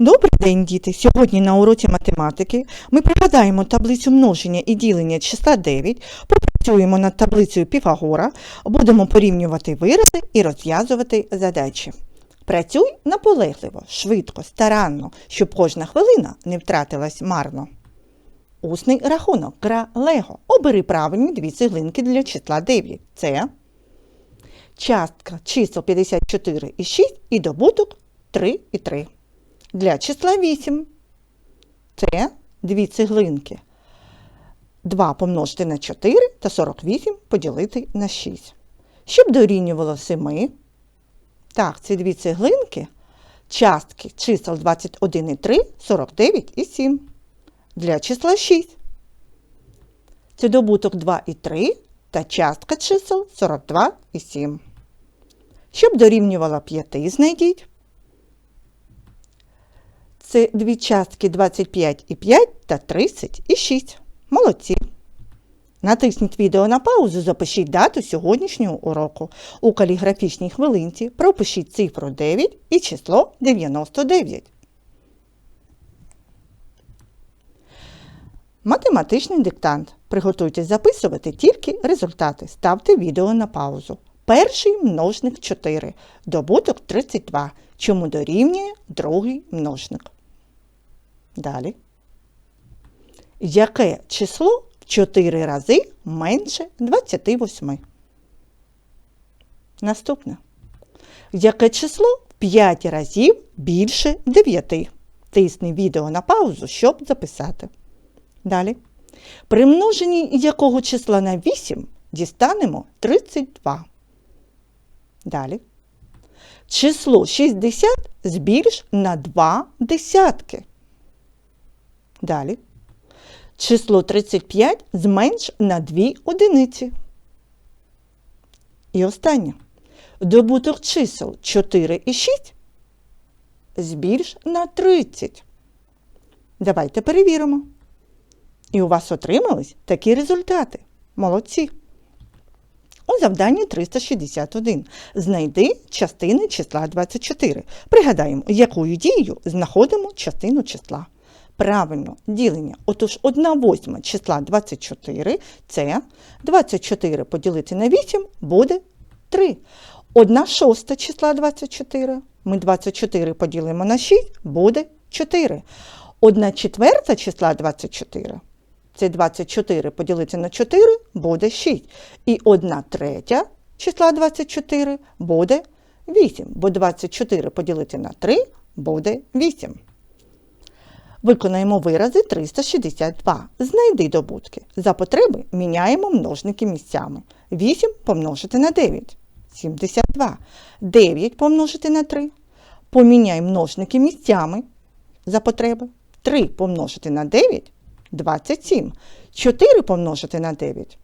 Добрий день, діти! Сьогодні на уроці математики ми пригадаємо таблицю множення і ділення числа 9, попрацюємо над таблицею Піфагора, будемо порівнювати вирази і розв'язувати задачі. Працюй наполегливо, швидко, старанно, щоб кожна хвилина не втратилась марно. Усний рахунок гра Лего. Обери правильні дві цеглинки для числа 9. Це частка чисел 54 і 6 і добуток 3 і 3. Для числа 8 це дві цеглинки. 2 помножити на 4 та 48 поділити на 6. Щоб дорівнювало 7, так, ці дві цеглинки, частки чисел 21 і 3, 49 і 7. Для числа 6. Це добуток 2 і 3 та частка чисел 42 і 7. Щоб дорівнювало 5, знайдіть. Це дві частки 25 і 5 та 30 Молодці. Натисніть відео на паузу, запишіть дату сьогоднішнього уроку. У каліграфічній хвилинці пропишіть цифру 9 і число 99. Математичний диктант. Приготуйтесь записувати тільки результати. Ставте відео на паузу. Перший множник 4. Добуток 32. Чому дорівнює другий множник. Далі. Яке число в 4 рази менше 28? Наступне. Яке число в 5 разів більше 9? Тисни відео на паузу, щоб записати. Далі. При множенні якого числа на 8 дістанемо 32. Далі. Число 60 збільш на 2 десятки. Далі. Число 35 зменш на 2 одиниці. І останнє. Добуток чисел 4 і 6 збільш на 30. Давайте перевіримо. І у вас отримались такі результати. Молодці. У завданні 361. Знайди частини числа 24. Пригадаємо, якою дією знаходимо частину числа. Правильно, ділення. Отож, 1 восьма числа 24 це 24 поділити на 8 буде 3. 1 шоста числа 24. Ми 24 поділимо на 6 буде 4. 1 четверта числа 24. Це 24 поділити на 4 буде 6. І 1 третя числа 24 буде 8, бо 24 поділити на 3 буде 8. Виконаємо вирази 362. Знайди добутки. За потреби міняємо множники місцями. 8 помножити на 9. 72. 9 помножити на 3. Поміняй множники місцями за потреби. 3 помножити на 9 27. 4 помножити на 9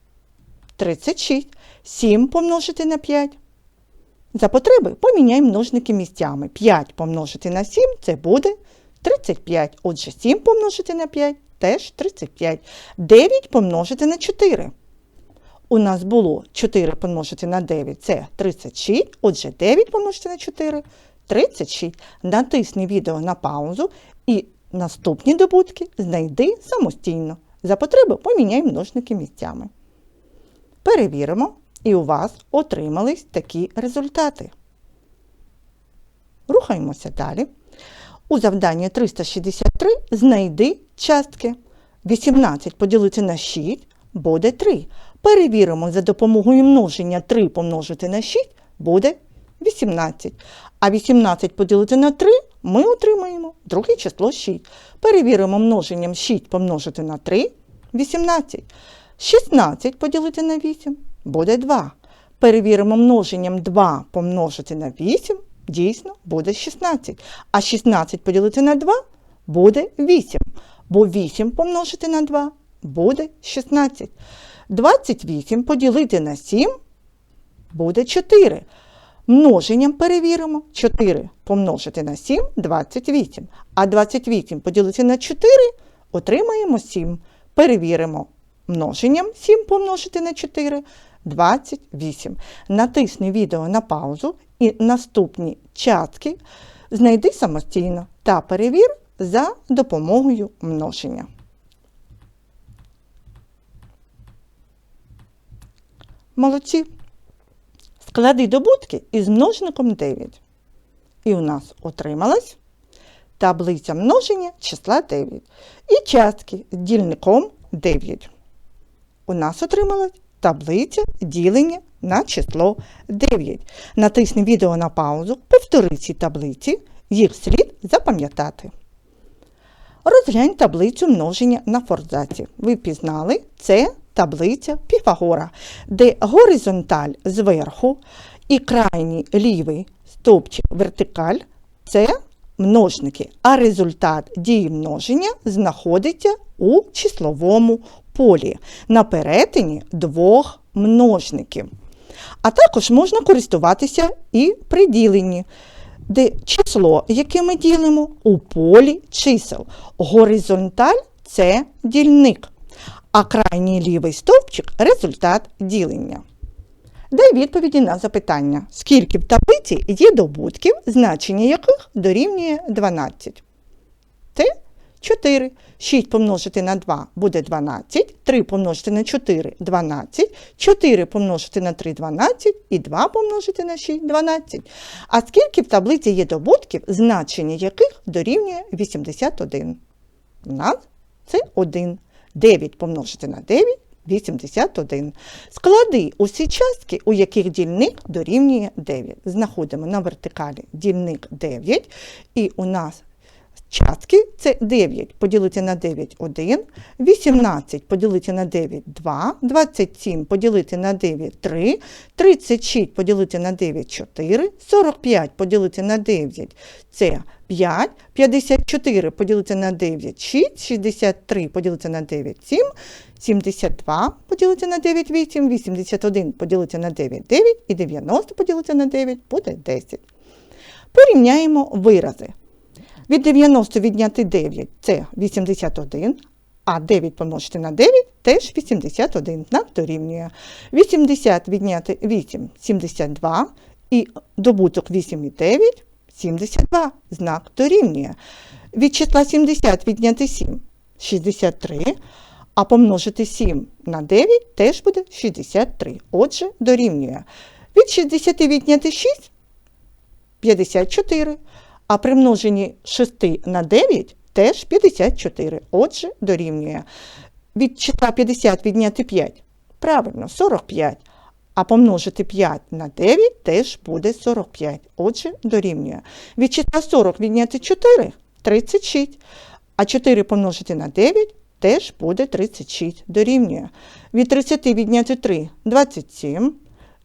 36. 7 помножити на 5. За потреби поміняй множники місцями. 5 помножити на 7 це буде 35. Отже, 7 помножити на 5 теж 35. 9 помножити на 4. У нас було 4 помножити на 9 це 36. Отже, 9 помножити на 4 36. Натисни відео на паузу і наступні добутки знайди самостійно. За потреби поміняй множники місцями. Перевіримо, і у вас отримались такі результати. Рухаємося далі. У завданні 363 знайди частки. 18 поділити на 6 буде 3. Перевіримо за допомогою множення 3 помножити на 6 буде 18. А 18 поділити на 3 ми отримаємо друге число 6. Перевіримо множенням 6 помножити на 3 18. 16 поділити на 8 буде 2. Перевіримо множенням 2 помножити на 8 дійсно буде 16. А 16 поділити на 2 буде 8. Бо 8 помножити на 2 буде 16. 28 поділити на 7 буде 4. Множенням перевіримо 4 помножити на 7 28. А 28 поділити на 4 отримаємо 7. Перевіримо множенням 7 помножити на 4 28. Натисни відео на паузу і наступні частки знайди самостійно та перевір за допомогою множення. Молодці. Склади добутки із множником 9. І у нас отрималась таблиця множення числа 9. І частки з дільником 9. У нас отрималась таблиця ділення на число 9. Натисни відео на паузу, повтори ці таблиці, їх слід запам'ятати. Розглянь таблицю множення на форзаці. Ви пізнали, це таблиця Піфагора, де горизонталь зверху і крайній лівий стовпчик вертикаль це множники, а результат дії множення знаходиться у числовому полі на перетині двох множників. А також можна користуватися і при діленні, де число, яке ми ділимо, у полі чисел. Горизонталь це дільник, а крайній лівий стовпчик результат ділення. Дай відповіді на запитання, скільки в таблиці є добутків, значення яких дорівнює 12. Це 4. 6 помножити на 2 буде 12, 3 помножити на 4 12, 4 помножити на 3 12 і 2 помножити на 6 12. А скільки в таблиці є добутків, значення яких дорівнює 81? У нас це 1. 9 помножити на 9 81. Склади усі частки, у яких дільник дорівнює 9. Знаходимо на вертикалі дільник 9, і у нас частки це 9 поділити на 9 1, 18 поділити на 9 2, 27 поділити на 9 3, 36 поділити на 9 4, 45 поділити на 9 це 5, 54 поділити на 9 6, 63 поділити на 9 7, 72 поділити на 9 8, 81 поділити на 9 9 і 90 поділити на 9 буде 10. Порівняємо вирази. Від 90 відняти 9 це 81, а 9 помножити на 9 теж 81, знак дорівнює. 80 відняти 8 72 і добуток 8 і 9 72, знак дорівнює. Від числа 70 відняти 7 63, а помножити 7 на 9 теж буде 63. Отже, дорівнює. Від 60 відняти 6 54. А при множенні 6 на 9 теж 54. Отже, дорівнює. Від числа 50 відняти 5. Правильно, 45. А помножити 5 на 9 теж буде 45. Отже, дорівнює. Від числа 40 відняти 4 36. А 4 помножити на 9 теж буде 36. Дорівнює. Від 30 відняти 3 27.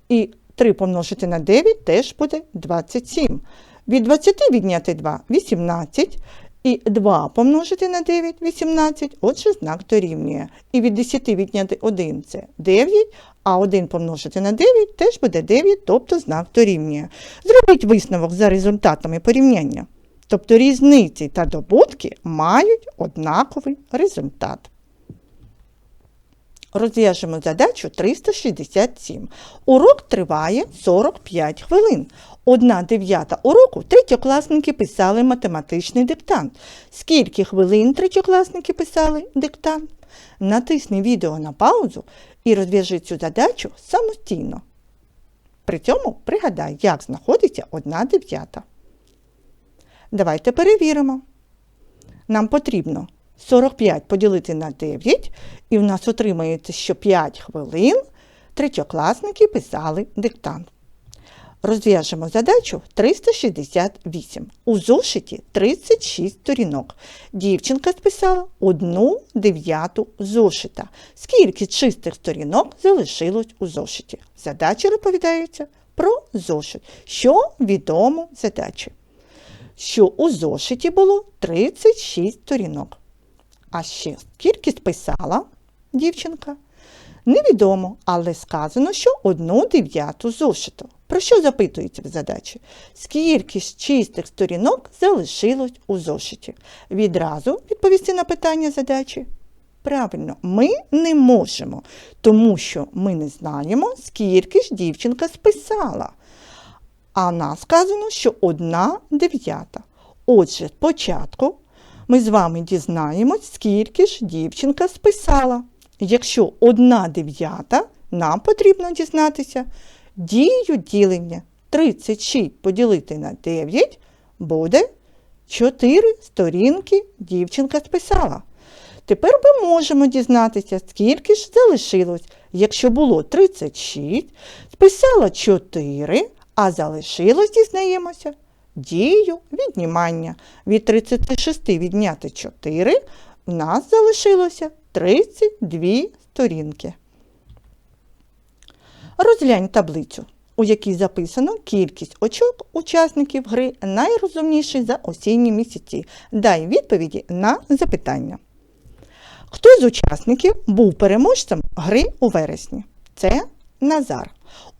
І 3 помножити на 9 теж буде 27. Від 20 відняти 2 18. І 2 помножити на 9 18, отже, знак дорівнює. І від 10 відняти 1 це 9, а 1 помножити на 9 теж буде 9, тобто знак дорівнює. Зробіть висновок за результатами порівняння. Тобто різниці та добутки мають однаковий результат. Розв'яжемо задачу 367. Урок триває 45 хвилин. Одна дев'ята уроку третьокласники писали математичний диктант. Скільки хвилин третьокласники писали диктант? Натисни відео на паузу і розв'яжи цю задачу самостійно. При цьому пригадай, як знаходиться одна дев'ята. Давайте перевіримо. Нам потрібно 45 поділити на 9, і в нас отримається, що 5 хвилин третьокласники писали диктант. Розв'яжемо задачу 368. У зошиті 36 сторінок. Дівчинка списала одну дев'яту зошита. Скільки чистих сторінок залишилось у зошиті? Задача розповідається про зошит. Що відомо задачі? Що у зошиті було 36 сторінок. А ще скільки списала дівчинка? Невідомо, але сказано, що одну дев'яту зошиту. Про що запитується в задачі? Скільки з чистих сторінок залишилось у зошиті? Відразу відповісти на питання задачі. Правильно, ми не можемо, тому що ми не знаємо, скільки ж дівчинка списала. А нас сказано, що 1 дев'ята. Отже, спочатку ми з вами дізнаємось, скільки ж дівчинка списала. Якщо 1 дев'ята, нам потрібно дізнатися дію ділення. 36 поділити на 9 буде 4 сторінки дівчинка списала. Тепер ми можемо дізнатися, скільки ж залишилось. Якщо було 36, списала 4, а залишилось, дізнаємося, дію віднімання. Від 36 відняти 4 в нас залишилося 32 сторінки. Розглянь таблицю, у якій записано кількість очок учасників гри найрозумніший за осінні місяці. Дай відповіді на запитання. Хто з учасників був переможцем гри у вересні? Це Назар.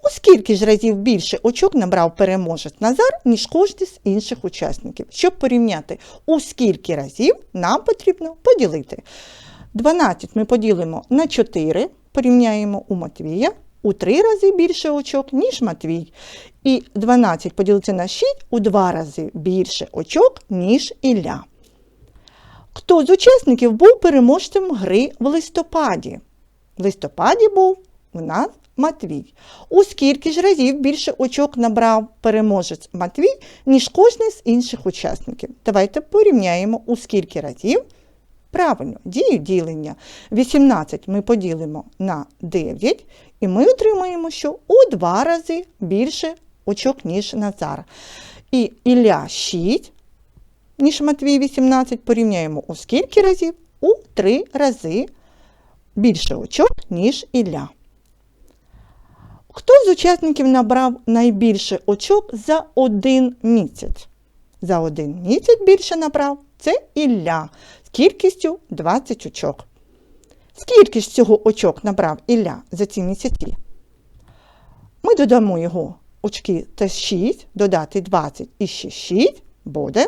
У скільки ж разів більше очок набрав переможець Назар, ніж кожен з інших учасників? Щоб порівняти, у скільки разів нам потрібно поділити. 12 ми поділимо на 4, порівняємо у Матвія. У 3 рази більше очок, ніж Матвій. І 12 поділити на 6 у 2 рази більше очок, ніж Ілля. Хто з учасників був переможцем гри в листопаді? В листопаді був у нас Матвій. У скільки ж разів більше очок набрав переможець Матвій, ніж кожен з інших учасників? Давайте порівняємо, у скільки разів. Правильно, дію ділення. 18 ми поділимо на 9, і ми отримаємо, що у 2 рази більше очок, ніж Назар. І Ілля 6 ніж Матвій 18, порівняємо у скільки разів? У 3 рази більше очок, ніж Ілля. Хто з учасників набрав найбільше очок за один місяць? За один місяць більше набрав це Ілля з кількістю 20 очок. Скільки ж цього очок набрав Ілля за ці місяці? Ми додамо його очки та 6, додати 20 і ще 6 буде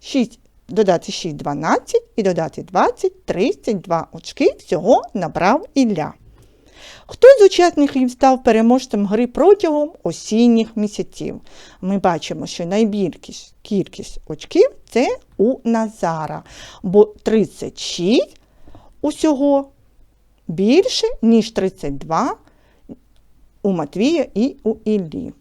6 додати 6 12 і додати 20 32 очки всього набрав Ілля. Хто з учасників став переможцем гри протягом осінніх місяців? Ми бачимо, що найбільша кількість очків це у Назара, бо 36 усього більше, ніж 32 у Матвія і у Іллі.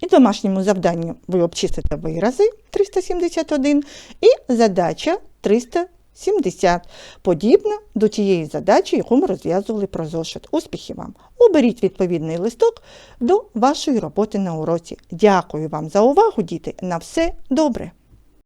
І домашньому завданню ви обчистите вирази 371 і задача 370, подібна до тієї задачі, яку ми розв'язували про зошит. Успіхів вам! Оберіть відповідний листок до вашої роботи на уроці. Дякую вам за увагу, діти! На все добре!